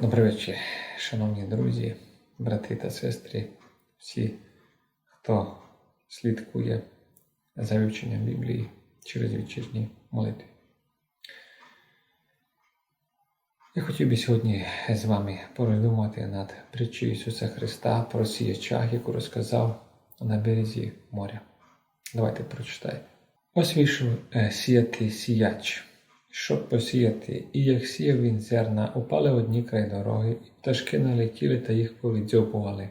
Добрий вечір, шановні друзі, брати та сестри, всі, хто слідкує за вивченням Біблії через вечірні молитви. Я хотів би сьогодні з вами пороздумати над притчею Ісуса Христа про сіяча, яку розказав на березі моря. Давайте прочитаємо. Ось вийшов е, сіяти сіяч, щоб посіяти, і як сіяв він зерна, упали одні край дороги, і пташки налетіли та їх повідзьобували.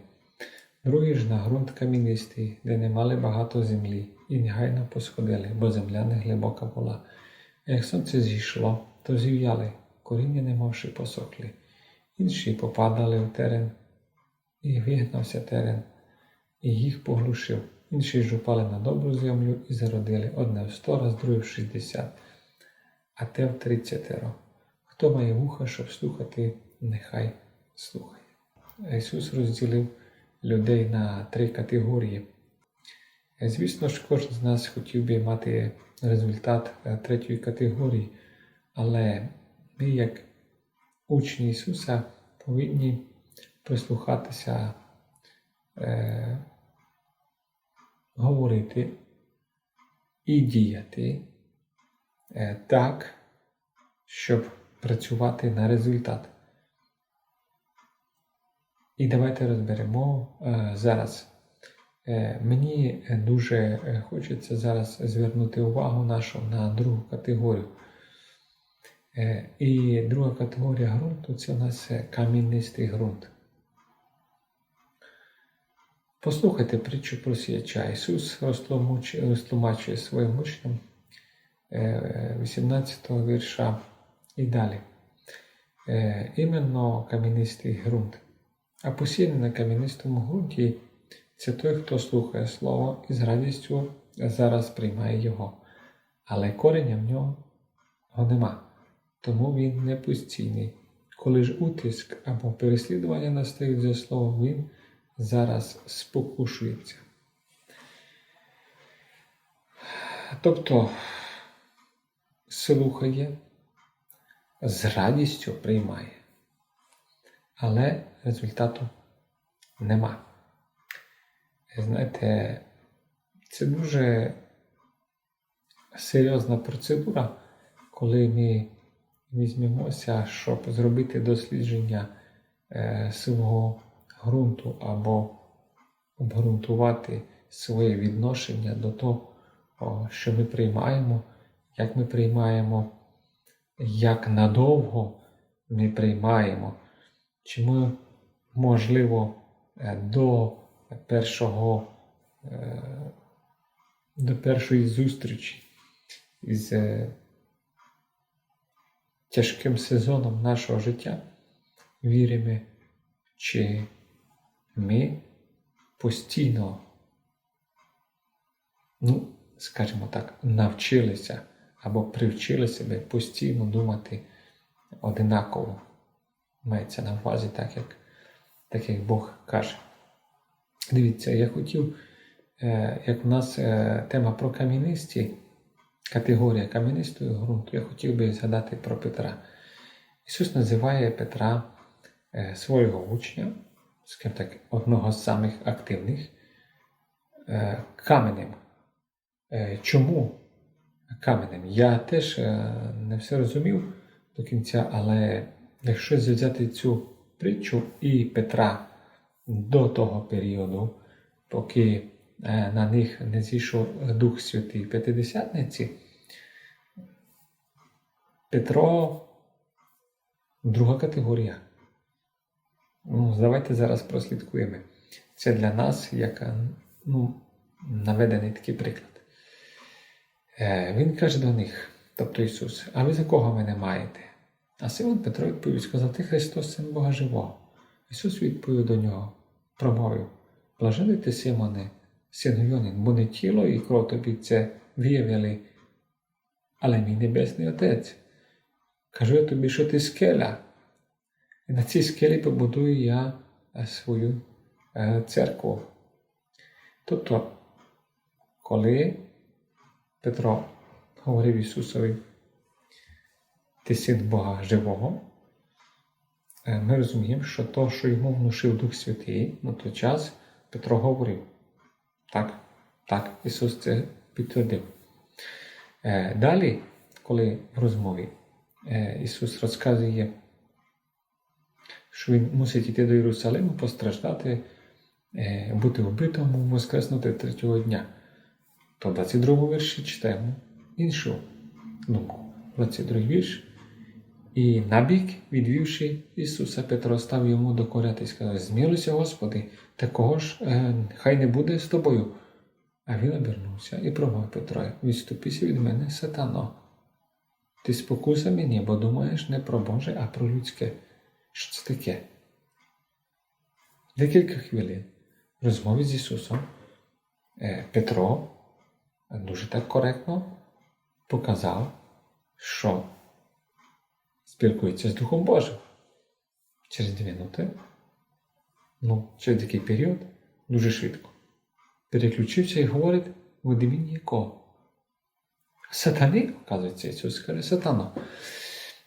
Другі ж на ґрунт камінистий, де не мали багато землі, і негайно посходили, бо земля не глибока була. А як сонце зійшло, то зів'яли, коріння не мовши посохли. Інші попадали в терен, і вигнався терен, і їх поглушив. Інші ж упали на добру землю і зародили одне в сто раз, друге в шістдесят, а те в тридцятеро. Хто має вуха, щоб слухати, нехай слухає. Ісус розділив людей на три категорії. Звісно ж, кожен з нас хотів би мати результат третьої категорії, але ми, як учні Ісуса, повинні прислухатися, е, говорити і діяти так, щоб працювати на результат. І давайте розберемо е, зараз. Е, мені дуже е, хочеться зараз звернути увагу нашу на другу категорію. Е, І друга категорія ґрунту це у нас е, кам'янистий ґрунт. Послухайте притчу про сіяча. Ісус розтлумачує, своїм учням е, 18 вірша і далі. Е, Іменно кам'янистий ґрунт. А посіяний на кам'янистому ґрунті це той, хто слухає Слово і з радістю зараз приймає його. Але кореня в нього нема, тому він не постійний. Коли ж утиск або переслідування настають за слово, він зараз спокушується. Тобто слухає, з радістю приймає, але результату нема. Знаєте, це дуже серйозна процедура, коли ми візьмемося, щоб зробити дослідження е, свого ґрунту або обґрунтувати своє відношення до того, що ми приймаємо, як ми приймаємо, як надовго ми приймаємо, чи ми, можливо, е, до першого, е, до першої зустрічі із е, тяжким сезоном нашого життя віримо, чи ми постійно, ну, скажімо так, навчилися або привчили себе постійно думати одинаково. Мається на увазі так, як, так, як Бог каже. Дивіться, я хотів, е, як в нас е, тема про кам'янисті, категорія кам'янистого ґрунту, я хотів би згадати про Петра. Ісус називає Петра е, свого учня, скажімо так, одного з самих активних, каменем. Чому каменем? Я теж не все розумів до кінця, але якщо взяти цю притчу і Петра до того періоду, поки на них не зійшов Дух Святий П'ятидесятниці, Петро друга категорія. Ну, Давайте зараз прослідкуємо. Це для нас як ну, наведений такий приклад. Він каже до них, тобто Ісус, а ви за кого мене маєте? А Симон Петро відповів, сказав, ти Христос, син Бога Живого. Ісус відповів до нього, промовив, блажений ти, Симоне, син Йонин, бо не тіло і кров тобі це виявили, але мій Небесний Отець. Кажу я тобі, що ти скеля, і на цій скелі побудую я свою церкву. Тобто, коли Петро говорив Ісусові, ти син Бога живого, е, ми розуміємо, що то, що йому внушив Дух Святий на той час, Петро говорив. Так, так, Ісус це підтвердив. Е, Далі, коли в розмові е, Ісус розказує, що Він мусить йти до Єрусалиму, постраждати, бути вбитому, воскреснути третього дня, то 22 вірші читаємо іншу думку. 22 вірш. І набік, відвівши Ісуса, Петро став йому докоряти і сказав: Змілуйся, Господи, такого ж е, хай не буде з тобою. А він обернувся і промов Петро, відступися від мене, сатано. Ти спокуса мені, бо думаєш не про Боже, а про людське. Що це таке? Декілька хвилин в розмові з Ісусом е, Петро дуже так коректно показав, що спілкується з Духом Божим. Через дві минути, ну, через такий період, дуже швидко. Переключився і говорить в імені якого? Сатани, оказується, Ісус каже, сатана.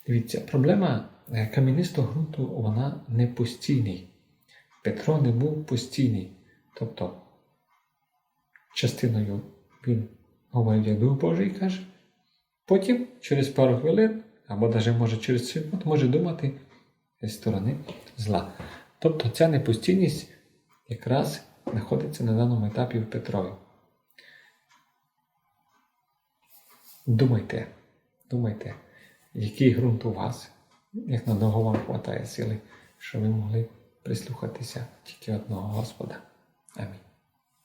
Дивіться, проблема е, кам'янистого ґрунту, вона не постійний. Петро не був постійний. Тобто, частиною він говорив як Дух Божий каже, потім через пару хвилин, або навіть може через секунд, може думати з сторони зла. Тобто ця непостійність якраз знаходиться на даному етапі в Петрові. Думайте, думайте, який ґрунт у вас, як надовго вам хватає сили, що ви могли прислухатися тільки одного Господа. Амінь.